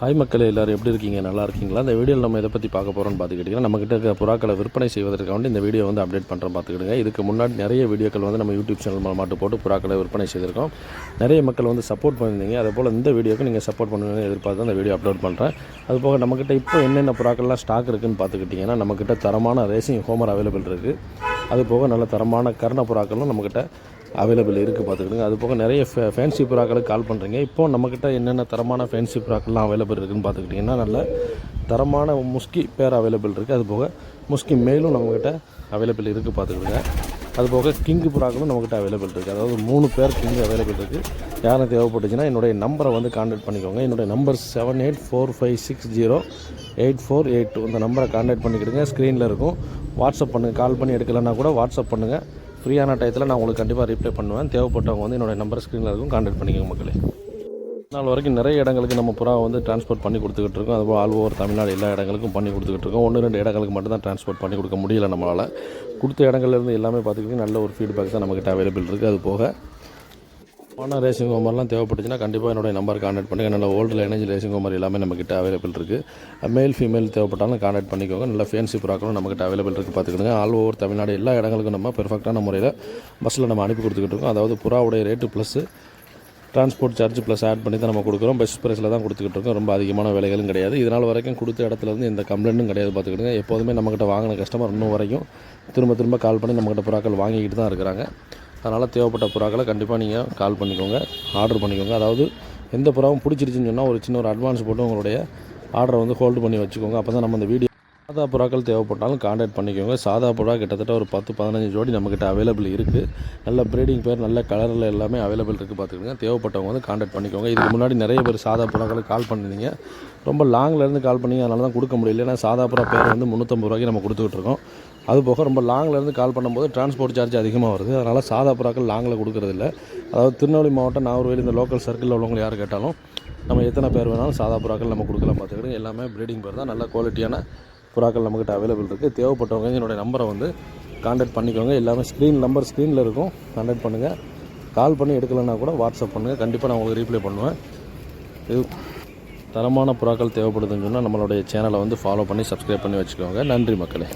Hi மக்களே எல்லோரும் எப்படி இருக்கீங்க? நல்லா இருக்கீங்களா? இந்த வீடியோவில் நம்ம இதை பற்றி பார்க்க போகிறோம்னு பார்த்துக்கிட்டிங்கன்னா நம்மக்கிட்ட இருக்க புறாக்களை விற்பனை செய்வதற்காக வேண்டி இந்த வீடியோ வந்து அப்டேட் பண்ணுறோம் பார்த்துக்கிடுங்க. இதுக்கு முன்னாடி நிறைய வீடியோக்கள் வந்து நம்ம யூடியூப் சேனல் மூலமாட்டு போட்டு புறாக்களை விற்பனை செய்திருக்கோம். நிறைய மக்கள் வந்து சப்போர்ட் பண்ணியிருந்தீங்க. அதே போல் இந்த வீடியோக்கு நீங்கள் சப்போர்ட் பண்ணுவீங்கன்னு எதிர்பார்த்து அந்த வீடியோ அப்லோட் பண்ணுறேன் அது போக நம்மக்கிட்ட இப்போ என்னென்ன புறாக்கள்லாம் ஸ்டாக் இருக்குன்னு பார்த்துக்கிட்டிங்கன்னா நம்மக்கிட்ட தரமான ரேசிங் ஹோமர் அவைலபிள் இருக்குது அது போக நல்ல தரமான கர்ண புறாக்களும் நம்மக்கிட்ட அவைலபிள் இருக்குது பார்த்துக்கிடுங்க. அது போக நிறைய ஃபே ஃபேன்சி புறாக்களுக்கு கால் பண்ணுறீங்க இப்போ நம்மக்கிட்ட என்னென்ன தரமான ஃபேன்சி புறாக்கள்லாம் அவைலபிள் இருக்குதுன்னு பார்த்துக்கிட்டிங்கன்னா நல்ல தரமான முஸ்கி பேர் அவைலபிள் இருக்குது அது போக முஸ்கி மேலும் நம்மக்கிட்ட அவைலபிள் இருக்குது பார்த்துக்கிடுங்க. அது போக கிங்கு புறாக்களும் நம்மக்கிட்ட அவைலபிள் இருக்குது அதாவது மூணு பேர் கிங்கு அவைலபிள் இருக்குது யாரும் தேவைப்பட்டுச்சுன்னா என்னுடைய நம்பரை வந்து காண்டாக்ட் பண்ணிக்கோங்க. என்னுடைய number seven eight four five six zero eight four eight two இந்த நம்பரை காண்டாக்ட் பண்ணிக்கிடுங்க. ஸ்க்ரீனில் இருக்கும். வாட்ஸ்அப் பண்ணுங்கள் கால் பண்ணி எடுக்கலைன்னா கூட வாட்ஸ்அப் பண்ணுங்கள் ஃப்ரீயான டயத்தில் நான் உங்களுக்கு கண்டிப்பாக ரிப்ளை பண்ணுவேன். தேவைப்பட்டவங்க வந்து என்னோடய நம்பர் ஸ்க்ரீனில் இருக்கும் கான்டாக்ட் பண்ணிக்கோங்க மக்களே. நாள் வரைக்கும் நிறைய இடங்களுக்கு நம்ம புறா வந்து டிரான்ஸ்போர்ட் பண்ணி கொடுத்துக்கிட்டு இருக்கோம். அதுபோல் ஆல் ஓவர் தமிழ்நாடு எல்லா இடங்களுக்கும் பண்ணி கொடுத்துக்கிட்டு இருக்கோம். ஒன்று ரெண்டு இடங்களுக்கு மட்டும் தான் டிரான்ஸ்போர்ட் பண்ணி கொடுக்க முடியல நம்மளால். கொடுத்த இடங்கள்லேருந்து எல்லாமே பார்த்துக்கிட்டிங்கன்னா நல்ல ஒரு ஃபீட்பேக் தான் நம்மக்கிட்ட அவைலபிள் இருக்குது அது போக ஆனால் ரேசிங் ஹோமர்லாம் தேவைப்பட்டுச்சுன்னா கண்டிப்பாக என்னுடைய நம்பர் கான்டாக்ட் பண்ணுங்கள் நல்ல ஓல்டு எனர்ஜி ரேசிங் ஹோமர் எல்லாமே நம்மக்கிட்ட அவைலபிள் இருக்குது மேல் ஃபீமேல் தேவைப்பட்டாலும் கான்டாக்ட் பண்ணிக்கோங்க. நல்ல ஃபேன்சி புறாக்களும் நம்மக்கிட்ட அவைலபிள் இருக்குது பார்த்துக்கிடுங்க. ஆல் ஓவர் தமிழ்நாடு எல்லா இடங்களுக்கும் நம்ம பெர்ஃபெக்டான முறையில் பஸ்ஸில் நம்ம அனுப்பி கொடுத்துக்கிட்டு இருக்கோம். அதாவது புறாவுடைய rate plus transport charge plus add பண்ணி தான் நம்ம கொடுக்குறோம். பெஸ்ட் ப்ரைஸில் தான் கொடுத்துக்கிட்டு இருக்கோம். ரொம்ப அதிகமான விலைகளும் கிடையாது. இதனால் வரைக்கும் கொடுத்த இடத்துல இருந்து எந்த கம்ப்ளைண்ட்டும் கிடையாது பார்த்துக்கிட்டுங்க எப்போதுமே நம்மக்கிட்ட வாங்கின கஸ்டமர் இன்னும் வரைக்கும் திரும்ப திரும்ப கால் பண்ணி நம்மக்கிட்ட புறாக்கள் வாங்கிக்கிட்டு தான் இருக்கிறாங்க. அதனால் தேவைப்பட்ட புறாக்களை கண்டிப்பாக நீங்கள் கால் பண்ணிக்கோங்க ஆர்டர் பண்ணிக்கோங்க. அதாவது எந்த புறாவும் பிடிச்சிருச்சுன்னு சொன்னால் ஒரு சின்ன ஒரு அட்வான்ஸ் போட்டு உங்களுடைய ஆர்டரை வந்து ஹோல்டு பண்ணி வச்சுக்கோங்க. அப்போ தான் நம்ம இந்த வீடியோ சாதா புறாக்கள் தேவைப்பட்டாலும் காண்டாக்ட் பண்ணிக்கோங்க. சாதா புறா கிட்டத்தட்ட ஒரு பத்து பதினஞ்சு ஜோடி நம்மக்கிட்ட அவைலபிள் இருக்குது நல்ல ப்ரீடிங் பேர் நல்ல கலரில் எல்லாமே அவைலபிள் இருக்குது பார்த்துக்கோங்க. தேவைப்பட்டவங்க வந்து காண்டாக்ட் பண்ணிக்கோங்க. இதுக்கு முன்னாடி நிறைய பேர் சாதா புறாக்களுக்கு கால் பண்ணிருந்தீங்க ரொம்ப லாங்லேருந்து கால் பண்ணி அதனால தான் கொடுக்க முடியல. ஏன்னா சாதா புறா பேர் வந்து முந்நூற்றம்பது ரூபாய்க்கு நம்ம கொடுத்துக்கிட்டு இருக்கோம். அது போக ரொம்ப லாங்லேருந்து கால் பண்ணும்போது டிரான்ஸ்போர்ட் சார்ஜ் அதிகமாக வருது. அதனால் சாதா புறாக்கள் லாங்கில் கொடுக்குறதில்ல அதாவது திருநெல்வேலி மாவட்டம் நாகர்வேலி இந்த லோக்கல் சர்க்கிளில் உள்ளவங்க யார் கேட்டாலும் நம்ம எத்தனை பேர் வேணாலும் சாதா புறாக்கள் நம்ம கொடுக்கலாம் பார்த்துக்கிட்டு எல்லாமே ப்ரீடிங் பேர் தான். நல்ல குவாலிட்டியான புறாக்கள் நம்மக்கிட்ட அவைலபிள் இருக்குது தேவைப்பட்டவங்க என்னுடைய நம்பரை வந்து காண்டாக்ட் பண்ணிக்கோங்க. எல்லாமே ஸ்க்ரீன் நம்பர் ஸ்க்ரீனில் இருக்கும். காண்டாக்ட் பண்ணுங்கள் கால் பண்ணி எடுக்கலைன்னா கூட வாட்ஸ்அப் பண்ணுங்கள் கண்டிப்பாக நான் உங்களுக்கு ரீப்ளை பண்ணுவேன். இது தரமான புறாக்கள் தேவைப்படுதுன்னு சொன்னால் நம்மளுடைய சேனலை வந்து ஃபாலோ பண்ணி சப்ஸ்கிரைப் பண்ணி வச்சுக்கோங்க. நன்றி மக்களே.